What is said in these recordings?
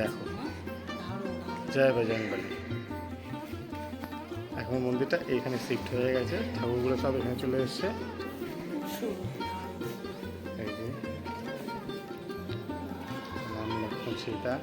দেখো। জয় বজরংবলী এখন মন্দিরটা এখানে শিফট হয়ে গেছে। ঠাকুরগুলো সব এখানে চলে এসছে। Sita.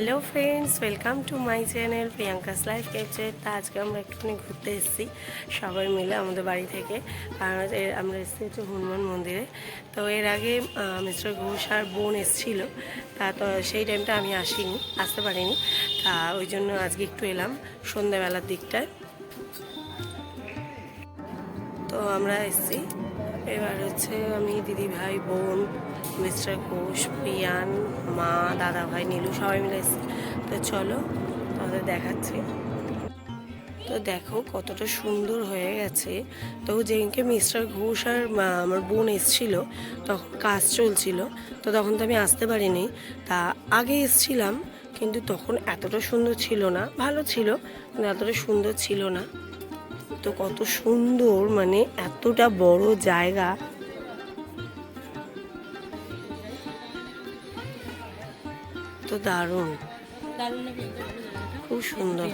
Hello friends welcome to my channel Priyanka's life capture তা আজকে আমরা একটুখানি ঘুরতে এসেছি, সবাই মিলে আমাদের বাড়ি থেকে। কারণ আমরা এসেছি হচ্ছে হনুমান মন্দিরে। তো এর আগে মিস্টার ঘোষ আর বোন এসেছিল। তা তো সেই টাইমটা আমি আসিনি, আসতে পারিনি। তা ওই জন্য আজকে একটু এলাম সন্ধ্যাবেলার দিকটায়। তো আমরা এসেছি। এবার হচ্ছে আমি দিদি ভাই, বোন মিস্টার ঘোষ প্রিয়ান মা দাদা ভাই নীলু, সবাই মিলে তো চলো, তোমাদের দেখাচ্ছি। তো দেখো, কতটা সুন্দর হয়ে গেছে। তো যেদিনকে মিস্টার ঘোষ আর আমার বোন এসেছিল, তখন কাজ চলছিল। তো তখন তো আমি আসতে পারিনি। তা আগে এসছিলাম, কিন্তু তখন এতটা সুন্দর ছিল না। ভালো ছিল, কিন্তু এতটা সুন্দর ছিল না। তো কত সুন্দর মানে এতটা বড় জায়গা। ব্লগটি সাবস্ক্রাইব খুব সুন্দর।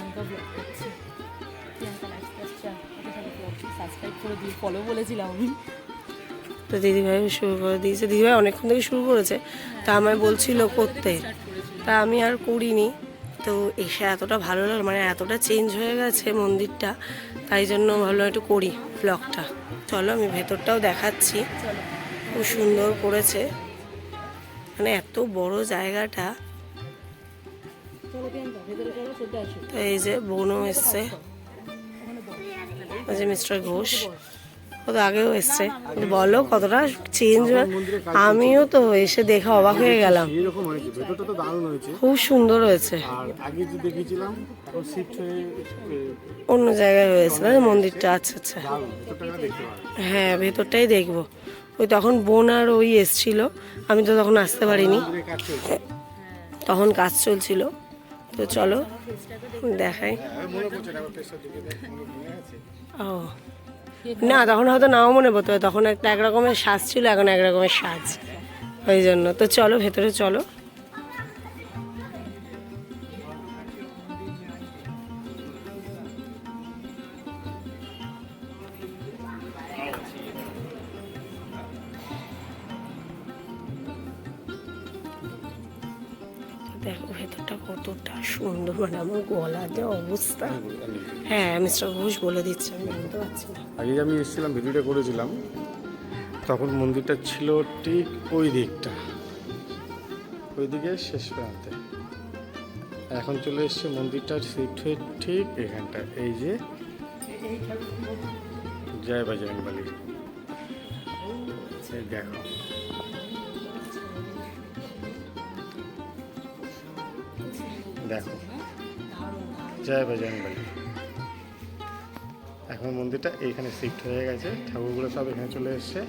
ফলো বলেছিলাম আমি। তো দিদিভাই শুরু করে দিয়েছে। দিদিভাই অনেকক্ষণ থেকে শুরু করেছে। তা আমায় বলছিল করতে। তা আমি আর করিনি। তো এসে এতটা ভালো লাগল মানে এতটা চেঞ্জ হয়ে গেছে মন্দিরটা। তাই জন্য ভাবলাম একটু করি ব্লগটা চলো আমি ভেতরটাও দেখাচ্ছি। খুব সুন্দর করেছে। মানে এত বড় জায়গাটা। এই যে বোনও এসছে। এই যে মিস্টার ঘোষ। ও তো আগেও এসছে। বলো কতটা চেঞ্জ আমিও তো এসে দেখে অবাক হয়ে গেলাম। খুব সুন্দর হয়েছে। হয়ে অন্য জায়গায় হয়েছে না? মন্দিরটা আচ্ছা আচ্ছা। হ্যাঁ ভেতরটাই দেখব। ওই তখন বোন আর ওই এসছিল। আমি তো তখন আসতে পারিনি। তখন কাজ চলছিল। তো চলো, দেখাই। ও। না, তখন হয়তো নাও মনে পড়তো, তখন একটা একরকমের সাজ ছিল, এখন একরকমের সাজ। ওই জন্য। তো চলো, ভেতরে চলো। ভেতরটা কতটা সুন্দর মানে আমার গলা যে অবস্থা। হ্যাঁ মিস্টার ঘোষ বলে দিচ্ছে আমি বলতে পারছি না। আগে যে আমি এসেছিলাম ভিডিওটা করেছিলাম তখন মন্দিরটা ছিল ঠিক ওই দিকটা। ওই দিকে শেষ প্রান্তে। এখন চলে এসছে মন্দিরটার শিফট হয়ে ঠিক এখানটা। এই যে জয় বাজরং বালি। দেখো। দেখো। জয় বজরং বলি। এখন মন্দিরটা এইখানে শিফট হয়ে গেছে। ঠাকুরগুলো সব এখানে চলে এসছে।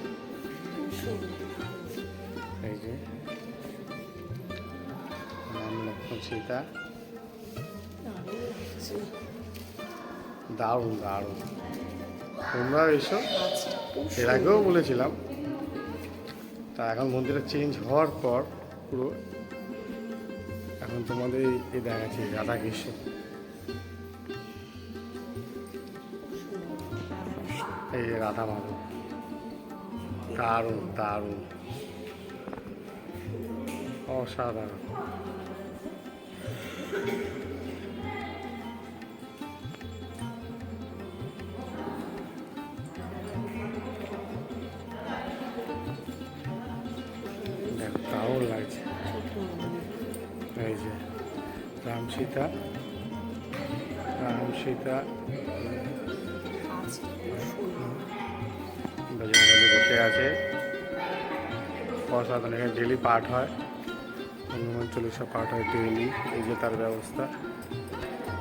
এই যে লক্ষ্মণ সীতা। দারুণ দারুণ। তোমরা এসো। এর আগেও বলেছিলাম। তা এখন মন্দিরটা চেঞ্জ হওয়ার পর পুরো তোমাদের এই দেখাচ্ছি রাধা কৃষ্ণ এই রাধা মাধব দারুণ দারুণ। অসাধারণ। সীতা। রাম সীতা। বসে আছে। অসাধারণ এখানে ডেলি পাঠ হয়। হনুমান চল্লিশা পাঠ হয় ডেলি এই যে তার ব্যবস্থা।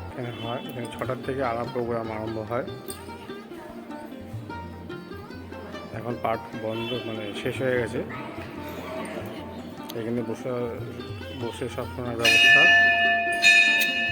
এখানে হয়, এখানে ছটার থেকে আলাপ প্রোগ্রাম আরম্ভ হয়। এখন পাঠ বন্ধ মানে শেষ হয়ে গেছে। এখানে বসে বসে সব ব্যবস্থা।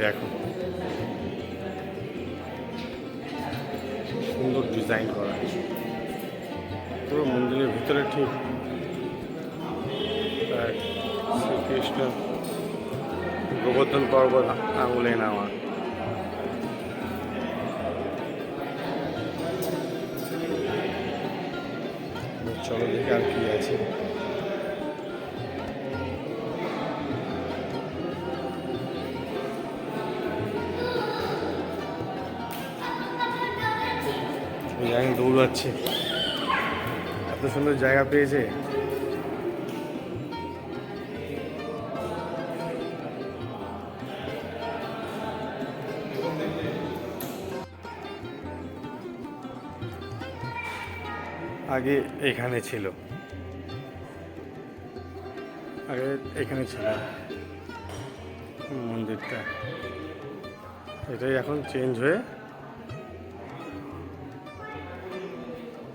দেখো। সুন্দর ডিজাইন করা। পুরো মন্দিরের ভিতরে ঠিক শ্রীকৃষ্ণ গোবর্ধন পর্বত আঙুলে নেওয়া চলো দেখি আর কি আছে। জায়গায় দৌড়াচ্ছে। এত সুন্দর জায়গা পেয়েছে। আগে এখানে ছিল। আগে এখানে ছিল। মন্দিরটা। এটাই এখন চেঞ্জ হয়ে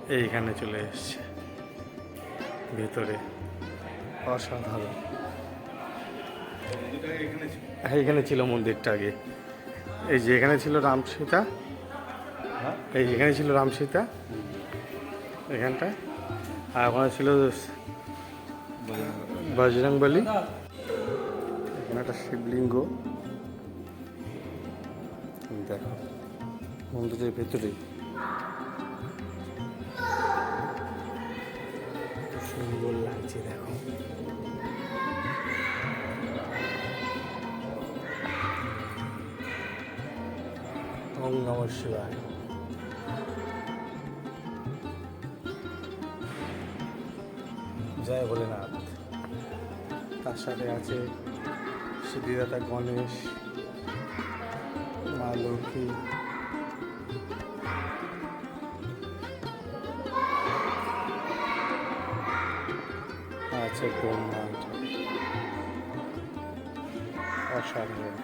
এইখানে চলে এসছে। ভেতরে। অসাধারণ। হ্যাঁ এখানে ছিল মন্দিরটা আগে। এই যে এখানে ছিল রাম সীতা এই এখানে ছিল রাম সীতা এখানটায় আর ওখানে ছিল বজরং এখানে একটা শিবলিঙ্গ। দেখো, মন্দিরের ভেতরেই। খুব সুন্দর লাগছে দেখো। ওম নম জয় ভোলেনাথ। তার সাথে আছে সিদ্ধিদাতা গণেশ মা লক্ষ্মী। আছে ব্রহ্মাণ্ড অসাধারণ।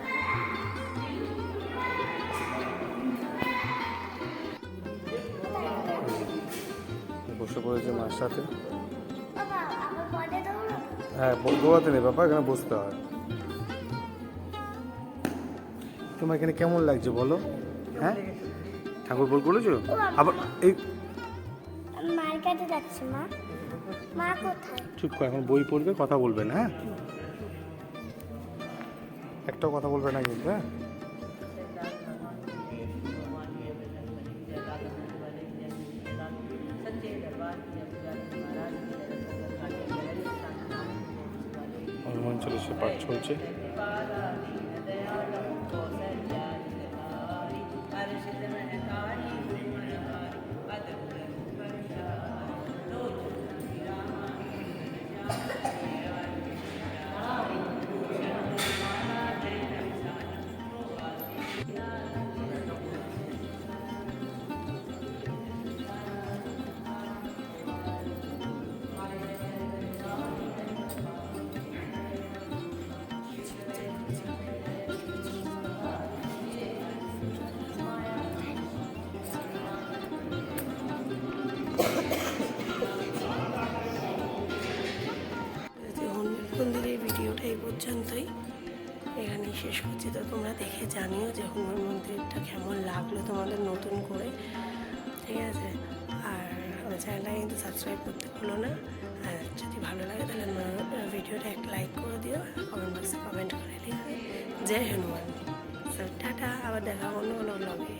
বসে পড়েছে মার সাথে। হ্যাঁ দৌড়াতে নেই বাবা এখানে বসতে হয়। তোমার এখানে কেমন লাগছে বলো? হ্যাঁ? ঠাকুর বল করেছ আবার এই মার কাছে যাচ্ছি মা। মা কোথায়? চুপ করে এখন বই পড়বে কথা বলবে না হ্যাঁ? একটাও কথা বলবে না কিন্তু হ্যাঁ? হনুমান চল্লিশে পাঠ চলছে। করছি তো তোমরা দেখে জানিও যে হনুমান মন্দিরটা কেমন লাগল তোমাদের নতুন করে, ঠিক আছে? আর আমার চ্যানেলটা কিন্তু সাবস্ক্রাইব করতে ভুলো না। আর যদি ভালো লাগে তাহলে আমার ভিডিওটা একটা লাইক করে দিও কমেন্ট বক্সে কমেন্ট করে দিও। জয় হনুমান। টাটা, আবার দেখা অন্য কোনো ব্লগে